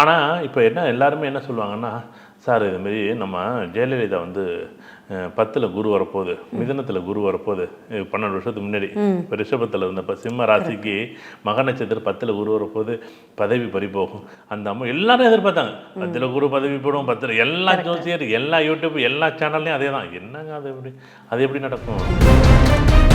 ஆனால் இப்போ என்ன எல்லாருமே என்ன சொல்லுவாங்கன்னா சார் இதுமாரி நம்ம ஜெயலலிதா வந்து பத்தில் குரு வரப்போகுது மிதனத்தில் குரு வரப்போகுது பன்னெண்டு வருஷத்துக்கு முன்னாடி. இப்போ ரிஷபத்தில் இருந்தப்ப சிம்ம ராசிக்கு மக நட்சத்திரம் பத்தில் குரு வரப்போகுது பதவி பறி போகும். அந்த அம்மா எல்லாரும் எதிர்பார்த்தாங்க பத்தில் குரு பதவி போடும் பத்தில் எல்லா ஜோசியர் எல்லா யூடியூப் எல்லா சேனல்லையும் அதே தான் என்னங்க அது எப்படி அது எப்படி நடக்கும்?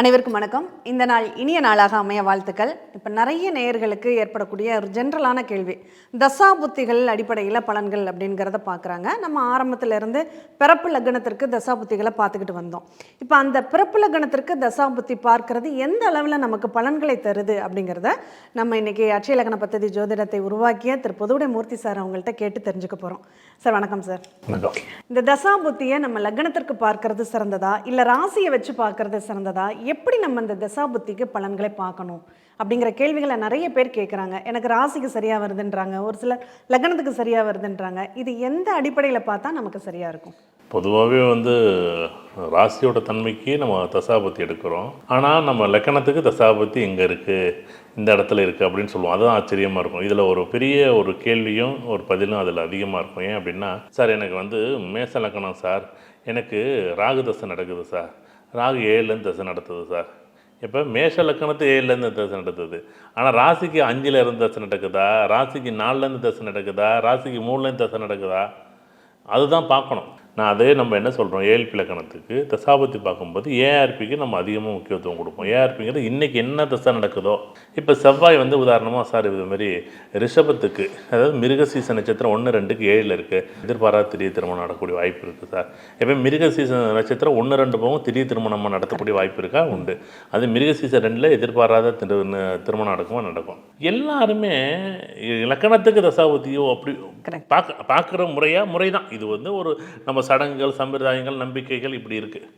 அனைவருக்கும் வணக்கம். இந்த நாள் இனிய நாளாக அமைய வாழ்த்துக்கள். இப்போ நிறைய நேயர்களுக்கு ஏற்படக்கூடிய ஒரு ஜென்ரலான கேள்வி. தசா புத்திகள் அடிப்படையில் பலன்கள் அப்படிங்கிறத பார்க்குறாங்க நம்ம ஆரம்பத்துல இருந்து பிறப்பு லக்னத்திற்கு தசா புத்திகளை பார்த்துக்கிட்டு வந்தோம். இப்போ அந்த பிறப்பு லக்னத்திற்கு தசா புத்தி பார்க்கறது எந்த அளவில் நமக்கு பலன்களை தருது அப்படிங்கிறத நம்ம இன்னைக்கு அட்சய லக்ன பദ്ധதி ஜோதிடத்தை உருவாக்கிய திரு பொதுவுடை மூர்த்தி சார் அவங்கள்ட்ட கேட்டு தெரிஞ்சுக்க போகிறோம் சார் வணக்கம் சார் இந்த தசா புத்தியை நம்ம லக்னத்திற்கு பார்க்கறது சிறந்ததா? இல்லை ராசியை வச்சு பார்க்கறது சிறந்ததா? எப்படி நம்ம இந்த தசா புத்திக்கு பலன்களை பார்க்கணும்? அப்படிங்கிற கேள்விகளை நிறைய பேர் கேட்குறாங்க எனக்கு ராசிக்கு சரியாக வருதுன்றாங்க. ஒரு சிலர் லக்னத்துக்கு சரியாக வருதுன்றாங்க. இது எந்த அடிப்படையில் பார்த்தா நமக்கு சரியாக இருக்கும்? பொதுவாகவே வந்து ராசியோட தன்மைக்கு நம்ம தசாபத்தி எடுக்கிறோம். ஆனால் நம்ம லக்கணத்துக்கு தசாபத்தி எங்கே இருக்குது இந்த இடத்துல இருக்குது அப்படின்னு சொல்லுவோம். அதுதான் ஆச்சரியமாக இருக்கும். இதில் ஒரு பெரிய ஒரு கேள்வியும் ஒரு பதிலும் அதில் அதிகமாக இருக்கும். ஏன் அப்படின்னா சார் எனக்கு வந்து மேச லக்கணம் சார். எனக்கு ராகு தசை நடக்குது சார். ராகு ஏழுலேருந்து தசை நடத்துது சார். இப்போ மேஷ லக்கணத்து ஏழுலேருந்து தசை நடத்துது. ஆனால் ராசிக்கு அஞ்சில் இருந்து தசை நடக்குதா? ராசிக்கு நாலுலேருந்து தசை நடக்குதா? ராசிக்கு மூணுலேருந்து தசை நடக்குதா? அதுதான் பார்க்கணும். நான் அதே நம்ம என்ன சொல்கிறோம் ஏழ்பி லக்கணத்துக்கு தசாபத்தி பார்க்கும்போது ஏஆர்பிக்கு நம்ம அதிகமாக முக்கியத்துவம் கொடுப்போம். ஏஆர்பிங்கிறது இன்றைக்கி என்ன தசை நடக்குதோ? இப்போ செவ்வாய் வந்து உதாரணமாக சார் இது மாதிரி ரிஷபத்துக்கு அதாவது மிருகசீச நட்சத்திரம் ஒன்று ரெண்டுக்கு ஏழில் இருக்குது எதிர்பாராத திடீர் திருமணம் நடக்கக்கூடிய வாய்ப்பு இருக்குது சார். இப்போ மிருகசீச நட்சத்திரம் ஒன்று ரெண்டு போகும் திடீர் திருமணம் நடத்தக்கூடிய வாய்ப்பு இருக்கா? உண்டு. அது மிருகசீச ரெண்டில் எதிர்பாராத திரு திருமணம் நடக்குமா? நடக்கும். எல்லாருமே லக்கணத்துக்கு தசாபதியோ அப்படி. பார்க்க பார்க்குற முறையா முறை தான் இது வந்து ஒரு நம்ம சடங்குகள் சம்பிரதாயங்கள் நம்பிக்கைகள் இப்படி இருக்குது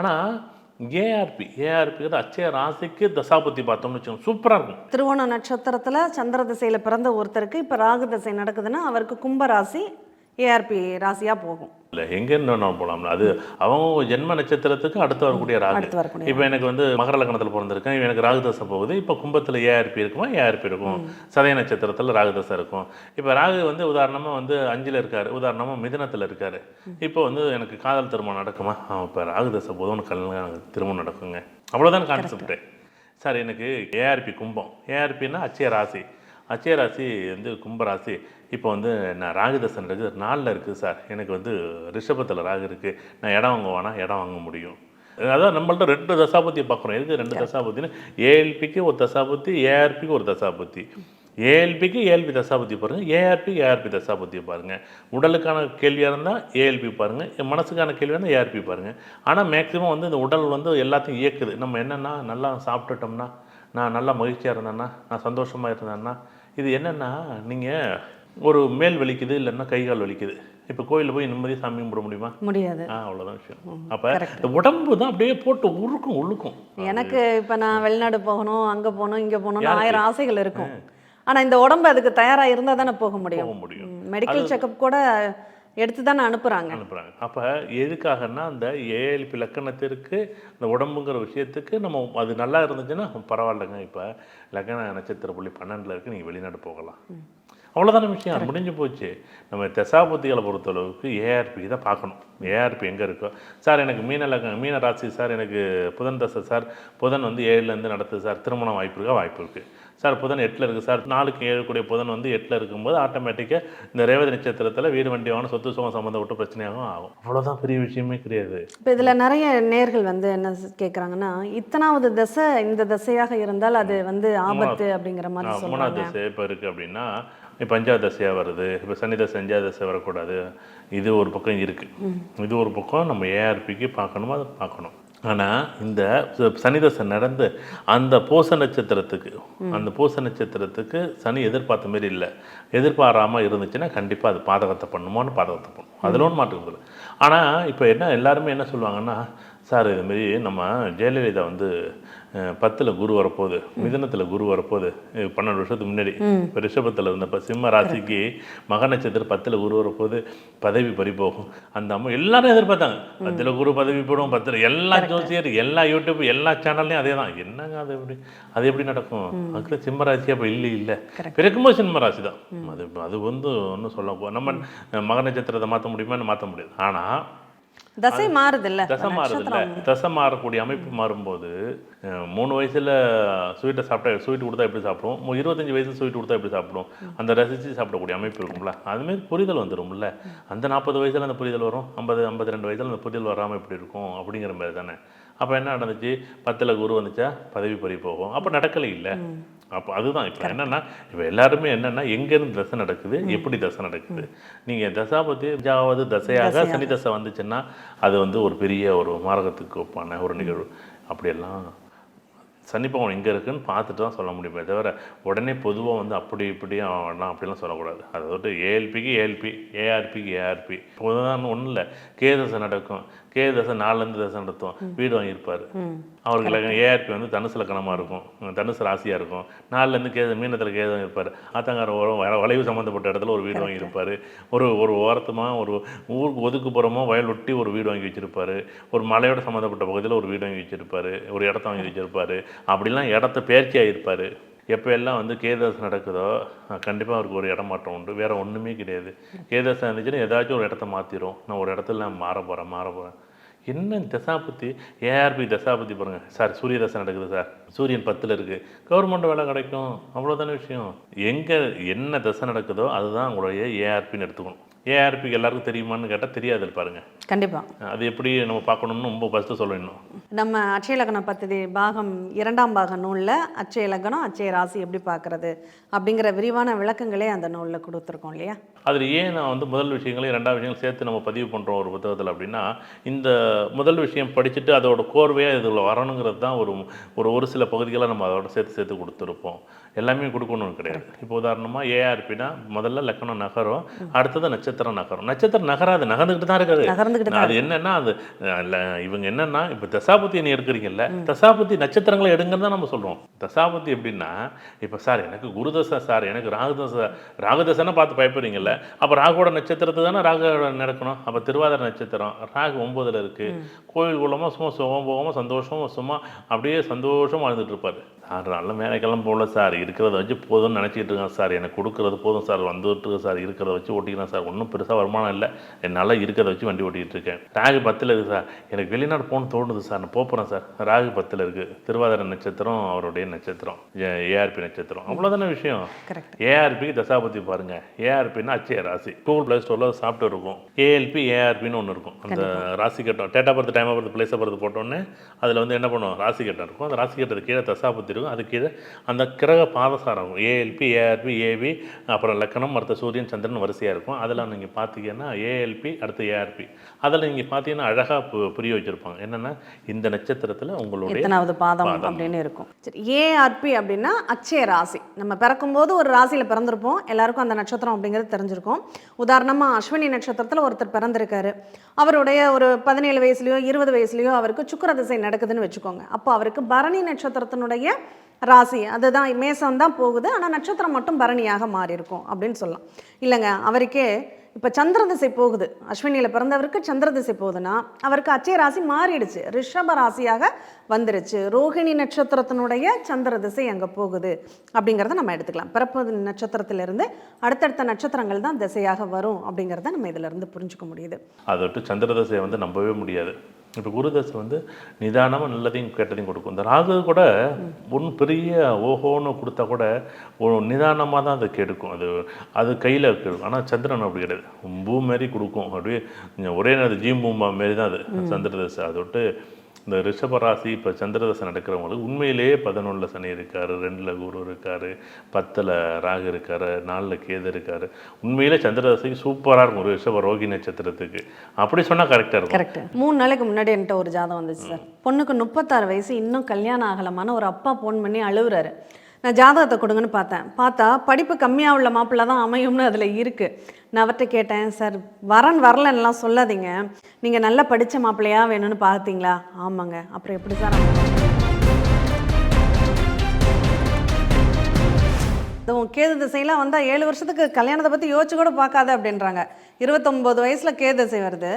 ஆனால் ஏஆர்பி ஏஆர்பி அச்சய ராசிக்கு தசாபதி பார்த்தோம்னு வச்சுக்கோங்க. சூப்பராக இருக்கும். திருவோண நட்சத்திரத்தில் சந்திர திசையில் பிறந்த ஒருத்தருக்கு இப்போ ராகு திசை நடக்குதுன்னா அவருக்கு கும்பராசி ஏஆர்பி ராசியாக போகும். இல்லை எங்கே நான் போகலாம்ல அது அவங்க ஜென்ம நட்சத்திரத்துக்கு அடுத்து வரக்கூடிய ராகு. இப்போ எனக்கு வந்து மகர லக்னத்தில் பிறந்திருக்கேன். எனக்கு ராகுதசை போகுது. இப்போ கும்பத்தில் ஏஆர்பி இருக்குமா? ஏஆர்பி இருக்கும். சதய நட்சத்திரத்தில் ராகுதசை இருக்கும். இப்போ ராகு வந்து உதாரணமாக வந்து அஞ்சில் இருக்கார். உதாரணமாக மிதுனத்தில் இருக்கார். இப்போ வந்து எனக்கு காதல் திருமணம் நடக்குமா? இப்போ ராகுதசை போதும் உனக்கு கல்யாணம் திருமணம் நடக்குங்க. அவ்வளோதான் கான்செப்ட்டு சார் எனக்கு ஏஆர்பி கும்பம். ஏஆர்பின்னா அச்சய ராசி. அச்சய ராசி வந்து கும்பராசி. இப்போ வந்து நான் ராகுதசன் இருக்குது நாளில் இருக்குது சார். எனக்கு வந்து ரிஷபத்தில் ராகு இருக்குது நான் இடம் வாங்குவானா? இடம் வாங்க முடியும். அதான் நம்மள்ட்ட ரெண்டு தசாபத்தியை பார்க்குறோம் எதுக்கு ரெண்டு தசாபத்தின்னு ஏஎல்பிக்கு ஒரு தசாபத்தி ஏஆர்பிக்கு ஒரு தசாபத்தி ஏஎல்பிக்கு ஏஎல்பி தசாபத்தி பாருங்கள் ஏஆர்பி ஏஆர்பி தசாபத்தியை பாருங்கள் உடலுக்கான கேள்வியாக இருந்தால் ஏஎல்பி பாருங்கள் மனசுக்கான கேள்வியாக இருந்தால் ஏஆர்பி பாருங்கள் ஆனால் மேக்ஸிமம் வந்து இந்த உடல் வந்து எல்லாத்தையும் இயக்குது. நம்ம என்னென்னா நல்லா சாப்பிட்டுட்டோம்னா நான் நல்லா மகிழ்ச்சியாக இருந்தேன்னா நான் சந்தோஷமாக இருந்தேன்னா இது என்னென்னா நீங்கள் ஒரு மேல் வலிக்குது இல்லைன்னா கை கால் வலிக்குது. இப்போ கோயிலில் போய் நிம்மதியாக சாமி கும்பிட முடியுமா? முடியாது. ஆ அவ்வளோதான் விஷயம். அப்போ இந்த உடம்பு தான் அப்படியே போட்டு உருக்கும் உழுக்கும். எனக்கு இப்போ நான் வெளிநாடு போகணும் அங்கே போகணும் இங்கே போகணும்னு ஆயிரம் ஆசைகள் இருக்கும். ஆனால் இந்த உடம்பு அதுக்கு தயாராக இருந்தால் தானே போக முடியும். போக முடியும். மெடிக்கல் செக்கப் கூட எடுத்து தானே அனுப்புகிறாங்க அனுப்புகிறாங்க அப்போ எதுக்காகன்னா அந்த ஏஎல்பி லக்கணத்திற்கு இந்த உடம்புங்கிற விஷயத்துக்கு நம்ம அது நல்லா இருந்துச்சுன்னா பரவாயில்லைங்க இப்போ லக்கண நட்சத்திர புள்ளி பன்னெண்டில் இருக்கு நீங்கள் வெளிநாடு போகலாம். அவ்வளோதான விஷயம் அது முடிஞ்சு போச்சு. நம்ம தசாபதிகளை பொறுத்தளவுக்கு ஏஆர்பி தான் பார்க்கணும். ஏஆர்பி எங்கே இருக்கோ. சார் எனக்கு மீன லக்க மீன ராசி சார் எனக்கு புதன் தசை சார் புதன் வந்து ஏழுலேருந்து நடத்துது சார் திருமணம் வாய்ப்பு இருக்கா? வாய்ப்பு இருக்குது சார் புதன் எட்டில் இருக்குது சார். நாலுக்கு ஏழு கூடிய புதன் வந்து எட்டில் இருக்கும்போது ஆட்டோமேட்டிக்காக இந்த ரேவதி நட்சத்திரத்தில் வீடு வண்டி வாங்கணும் சொத்து சுகம் சம்மந்தப்பட்ட பிரச்சனையாகவும் ஆகும். அவ்வளோதான் பெரிய விஷயமே கிடையாது. இப்போ இதில் நிறைய நேர்கள் வந்து என்ன கேட்குறாங்கன்னா இத்தனாவது தசை இந்த தசையாக இருந்தால் அது வந்து ஆபத்து அப்படிங்கிற மாதிரி மூணாவது தசை இப்போ இருக்குது அப்படின்னா இப்போ அஞ்சாவது தசையாக வருது இப்போ சனி தசை அஞ்சாவது தசை வரக்கூடாது. இது ஒரு பக்கம் இருக்குது இது ஒரு பக்கம் நம்ம ஏஆர்பிக்கு பார்க்கணுமா? அதை பார்க்கணும். ஆனால் இந்த ச- சனி தசை நடந்து அந்த பூச நட்சத்திரத்துக்கு அந்த பூச நட்சத்திரத்துக்கு சனி எதிர்பார்த்த மாதிரி இல்லை. எதிர்பாராமல் இருந்துச்சுன்னா கண்டிப்பாக அது பாதகத்தை பண்ணுமோன்னு பாதகத்தை பண்ணும். அதில் ஒன்றும் மாற்றுக்கிறது இல்லை ஆனால் இப்போ என்ன எல்லாருமே என்ன சொல்லுவாங்கன்னா சார் இதுமாரி நம்ம ஜெயலலிதா வந்து பத்துல குரு வரப்போகுது மிதனத்துல குரு வரப்போகுது பன்னெண்டு வருஷத்துக்கு முன்னாடி. இப்போ ரிஷபத்தில் இருந்தப்ப சிம்ம ராசிக்கு மக நட்சத்திரம் பத்துல குரு வரப்போகுது பதவி பறி போகும். அந்த அம்மா எல்லாரும் எதிர்பார்த்தாங்க பத்துல குரு பதவி போடும் பத்துல எல்லா ஜோசியர் எல்லா யூடியூப் எல்லா சேனல்லையும் அதே தான். என்னங்க அது எப்படி அது எப்படி நடக்கும்? அதுக்குள்ள சிம்ம ராசி அப்போ இல்லை இல்லை. பிறக்கும்போது சிம்ம ராசி தான். அது அது வந்து ஒன்றும் சொல்ல நம்ம மக நட்சத்திரத்தை மாற்ற முடியுமான்னு மாற்ற முடியாது. ஆனால் தசை மாறுது இல்ல தசை மாறுது இல்ல தசை மாறக்கூடிய அமைப்பு மாறும்போது மூணு வயசுல ஸ்வீட்டை சாப்பிட்டா ஸ்வீட் கொடுத்தா எப்படி சாப்பிடுவோம்? இருபத்தஞ்சு வயசுல ஸ்வீட் கொடுத்தா எப்படி சாப்பிடுவோம்? அந்த ரசித்து சாப்பிடக்கூடிய அமைப்பு இருக்கும்ல. அதுமாரி புரிதல் வந்துரும்ல. அந்த நாற்பது வயசுல அந்த புரிதல் வரும். ஐம்பது ஐம்பத்தி ரெண்டு வயசுல அந்த புரிதல் வராமல் எப்படி இருக்கும்? அப்படிங்கிற மாதிரி தானே. அப்போ என்ன நடந்துச்சு? பத்தில் குரு வந்துச்சா? பதவி பறி போகும். அப்போ நடக்கலை இல்லை. அப்போ அதுதான் இப்போ என்னன்னா இப்போ எல்லாருமே என்னன்னா எங்கேருந்து தசை நடக்குது எப்படி தசை நடக்குது? நீங்கள் தசாபதி அஞ்சாவது தசையாக சனி தசை வந்துச்சுன்னா அது வந்து ஒரு பெரிய ஒரு மார்க்கத்துக்கு ஒப்பான ஒரு நிகழ்வு. அப்படியெல்லாம் சனி பகவான் எங்கே இருக்குன்னு பார்த்துட்டு தான் சொல்ல முடியுமே தவிர உடனே பொதுவாக வந்து அப்படி இப்படி அவன்லாம் அப்படிலாம் சொல்லக்கூடாது அதாவது ஏஎல்பிக்கு ஏஎல்பி ஏஆர்பிக்கு ஏஆர்பி பொதுவாக ஒன்றும் இல்லை கே தசை நடக்கும். கே தசை நாலுலேருந்து தசை நடத்தும் வீடு வாங்கியிருப்பார். அவருக்கு லக்னம் ஏஆர்பி வந்து தனுசு லக்கணமாக இருக்கும். தனுசு ராசியாக இருக்கும். நாலுலேருந்து கே மீனத்தில் கே இருப்பார் ஆத்தங்கார ஓரம் வளைவு சம்மந்தப்பட்ட இடத்துல ஒரு வீடு வாங்கியிருப்பார். ஒரு ஒரு ஓரத்துமாக ஒரு ஊருக்கு ஒதுக்குப்புறமோ வயல் ஒட்டி ஒரு வீடு வாங்கி வச்சிருப்பாரு. ஒரு மலையோட சம்மந்தப்பட்ட பகுதியில் ஒரு வீடு வாங்கி வச்சிருப்பாரு. ஒரு இடத்த வாங்கி வச்சிருப்பாரு. அப்படிலாம் இடத்த பேர்ச்சியாக இருப்பார் எப்போ எல்லாம் வந்து கேதாசம் நடக்குதோ கண்டிப்பாக அவருக்கு ஒரு இடமாற்றம் உண்டு. வேறு ஒன்றுமே கிடையாது. கேதாசம் இருந்துச்சுன்னா ஏதாச்சும் ஒரு இடத்த மாற்றிடும் நான் ஒரு இடத்துல நான் மாற போகிறேன் மாற போகிறேன் என்ன தசாபத்தி? ஏஆர்பி தசாபத்தி பாருங்கள் சார் சூரிய தசை நடக்குது சார். சூரியன் பத்தில் இருக்குது கவர்மெண்ட் வேலை கிடைக்கும். அவ்வளோதானே விஷயம். எங்கே என்ன தசை நடக்குதோ அதுதான் உங்களுடைய ஏஆர்பின்னு எடுத்துக்கணும். ஏஆர்பிக்கு எல்லாருக்கும் தெரியுமான்னு கேட்டால் தெரியாது பாருங்க. கண்டிப்பா. அது எப்படி நம்ம பார்க்கணும்னு ரொம்ப ஃபஸ்ட்டு சொல்லணும் நம்ம லக்ன பத்ததி பாகம் இரண்டாம் பாக நூலில் அட்சய லக்னம் அட்சய ராசி எப்படி பார்க்கறது அப்படிங்கிற விரிவான விளக்கங்களே அந்த நூலில் கொடுத்துருக்கோம் இல்லையா? அதில் ஏன் நான் வந்து முதல் விஷயங்களையும் ரெண்டாவது விஷயங்களும் சேர்த்து நம்ம பதிவு பண்ணுறோம் ஒரு புத்தகத்தில் அப்படின்னா இந்த முதல் விஷயம் படிச்சுட்டு அதோட கோர்வையாக இதில் வரணுங்கிறது தான் ஒரு ஒரு ஒரு சில பகுதிகளை நம்ம அதோட சேர்த்து சேர்த்து கொடுத்துருப்போம். எல்லாமே கொடுக்கணும்னு கிடையாது. இப்போ உதாரணமாக ஏஆர்பினா முதல்ல லக்கணம் நகரும் அடுத்தது நட்சத்திரம் நகரும். நட்சத்திரம் நகராது நகர்ந்துக்கிட்டு தான் இருக்காது. அது என்னன்னா அது அஹ், ல- இவங்க என்னன்னா இப்போ தசாபதி நீ எடுக்கிறீங்கல்ல தசாபதி நட்சத்திரங்களை எடுங்கன்னு தான் நம்ம சொல்றோம். தசாபதி எப்படின்னா இப்போ சார் எனக்கு குருதசை சார் எனக்கு ராகுதசை ராகுதசைன்னா பார்த்து பயப்படுறீங்கல்ல அப்போ ராகுவோட நட்சத்திரத்தை தானே ராகு நடக்கணும். அப்போ திருவாதிரை நட்சத்திரம் ராகு ஒன்பதுல இருக்கு. கோயில் குளமாக சும்மா சுகம் போகாமல் சந்தோஷமா சும்மா அப்படியே சந்தோஷமா வாழ்ந்துட்டு இருப்பாரு. சார் நல்ல வேலைக்கெல்லாம் போகல சார். இருக்கிறத வச்சு போதும்னு நினச்சிட்டு இருக்கேன் சார். எனக்கு கொடுக்குறது போதும் சார். வந்துட்டு சார். இருக்கிறத வச்சு ஓட்டிக்கிறேன் சார். ஒன்றும் பெருசாக வருமானம் இல்லை. என்னால் இருக்கிறத வச்சு வண்டி ஓட்டிகிட்டு இருக்கேன். ராகு பத்தில் இருக்குது சார். எனக்கு வெளிநாடு போகணும்னு தோணுது சார். நான் போகிறேன் சார். ராகு பத்தில் இருக்குது திருவாதிரை நட்சத்திரம் அவருடைய நட்சத்திரம். ஏஆர்பி நட்சத்திரம். அவ்வளோதானே விஷயம்? ஏஆர்பிக்கு தசாபதி பாருங்க. ஏஆர்பின்னா அச்சய ராசி. கூகுள் ப்ளே ஸ்டோரில் சாஃப்ட்வேர் இருக்கும். ஏஎல்பி ஏஆர்பின்னு ஒன்று இருக்கும். அந்த ராசி கட்டம். Data birth time birth place birth போட்டோன்னே அதில் வந்து என்ன பண்ணுவோம்? ராசி கட்டம் இருக்கும். அந்த ராசி கட்டத்துக்கு கீழே தசாபதி இருக்கும். அது கீழே அந்த கிரக பாதசாரம் இருக்கும் ஏஎல்பி ஏஆர்பி ஏவி அப்புறம் லக்கணம் அடுத்த சூரியன் சந்திரன் வரிசையாக இருக்கும். அதில் நீங்கள் பார்த்தீங்கன்னா ஏஎல்பி அடுத்து ஏஆர்பி அதில் நீங்கள் பார்த்தீங்கன்னா அழகாக புரிய வச்சுருப்பாங்க. என்னென்னா இந்த நட்சத்திரத்தில் உங்களுடைய எத்தனாவது பாதம் அப்படின்னு இருக்கும். சரி ஏஆர்பி அப்படின்னா அச்சய ராசி. நம்ம பிறக்கும்போது ஒரு ராசியில் பிறந்திருப்போம். எல்லாருக்கும் அந்த நட்சத்திரம் அப்படிங்கிறது தெரிஞ்சிருக்கும். உதாரணமாக அஸ்வினி நட்சத்திரத்தில் ஒருத்தர் பிறந்திருக்காரு. அவருடைய ஒரு பதினேழு வயசுலையோ இருபது வயசுலையோ அவருக்கு சுக்கிர திசை நடக்குதுன்னு வச்சுக்கோங்க. அப்போ அவருக்கு பரணி நட்சத்திரத்தினுடைய ராசி. அதுதான் மேசம் தான் போகுது. ஆனால் நட்சத்திரம் மட்டும் பரணியாக மாறி இருக்கும் அப்படின்னு சொல்லலாம். இல்லைங்க அவருக்கே இப்போ சந்திர திசை போகுது. அஸ்வினியில் பிறந்தவருக்கு சந்திர திசை போகுதுன்னா அவருக்கு அச்சய ராசி மாறிடுச்சு. ரிஷப ராசியாக வந்துருச்சு. ரோஹிணி நட்சத்திரத்தினுடைய சந்திர திசை அங்கே போகுது அப்படிங்கிறத நம்ம எடுத்துக்கலாம். பிறப்பு நட்சத்திரத்திலிருந்து அடுத்தடுத்த நட்சத்திரங்கள் தான் திசையாக வரும் அப்படிங்கிறத நம்ம இதிலிருந்து புரிஞ்சுக்க முடியுது. அதை விட்டு சந்திரதசையை வந்து நம்பவே முடியாது. இப்போ குருதசை வந்து நிதானமாக நல்லதையும் கெட்டதையும் கொடுக்கும். இந்த ராகு கூட ஒன்றும் பெரிய ஓஹோன்னு கொடுத்தா கூட ஒரு நிதானமாக தான் அதை கெடுக்கும். அது அது கையில் கெடுக்கும் ஆனால் சந்திரன் அப்படி கிடையாது. பூ மாரி கொடுக்கும். அப்படியே ஒரே நேரம் ஜீம் பூமா மாரி தான் அது. சந்திரதசை. அதை விட்டு இந்த ரிஷபராசி இப்போ சந்திரதசை நடக்கிறவங்களுக்கு உண்மையிலேயே பதினொன்றில் சனி இருக்கார் ரெண்டில் குரு இருக்கார் பத்தில் ராகு இருக்கார் நாலில் கேது இருக்கார். உண்மையிலே சந்திரதசைக்கு சூப்பராக இருக்கும் ஒரு ரிஷப ரோகி நட்சத்திரத்துக்கு. அப்படி சொன்னால் கரெக்டாக இருக்கும். கரெக்ட் மூணு நாளைக்கு முன்னாடி என்கிட்ட ஒரு ஜாதம் வந்துச்சு சார். பொண்ணுக்கு முப்பத்தாறு வயசு இன்னும் கல்யாணம் ஆகலமான ஒரு அப்பா ஃபோன் பண்ணி அழுகுறாரு நான் ஜாதகத்தை கொடுங்கன்னு பார்த்தேன். பார்த்தா படிப்பு கம்மியாக உள்ள மாப்பிள்ளை தான் அமையும்னு அதில் இருக்குது நான் அவர்கிட்ட கேட்டேன் சார் வரன் வரலன்னுலாம் சொல்லாதீங்க. நீங்கள் நல்லா படித்த மாப்பிள்ளையா வேணும்னு பார்த்தீங்களா? ஆமாங்க. அப்புறம் எப்படி சார்? அதுவும் கேது திசையெல்லாம் வந்தால் ஏழு வருஷத்துக்கு கல்யாணத்தை பற்றி யோசிச்சு கூட பார்க்காத அப்படின்றாங்க. இருபத்தொம்போது வயசில் கேது திசை வருது.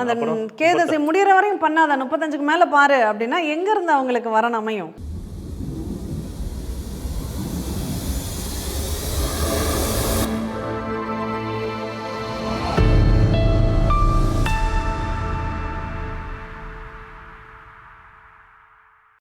அந்த கேது திசை முடிகிற வரையும் பண்ணாத முப்பத்தஞ்சுக்கு மேலே பாரு அப்படின்னா எங்கேருந்து அவங்களுக்கு வரன் அமையும்?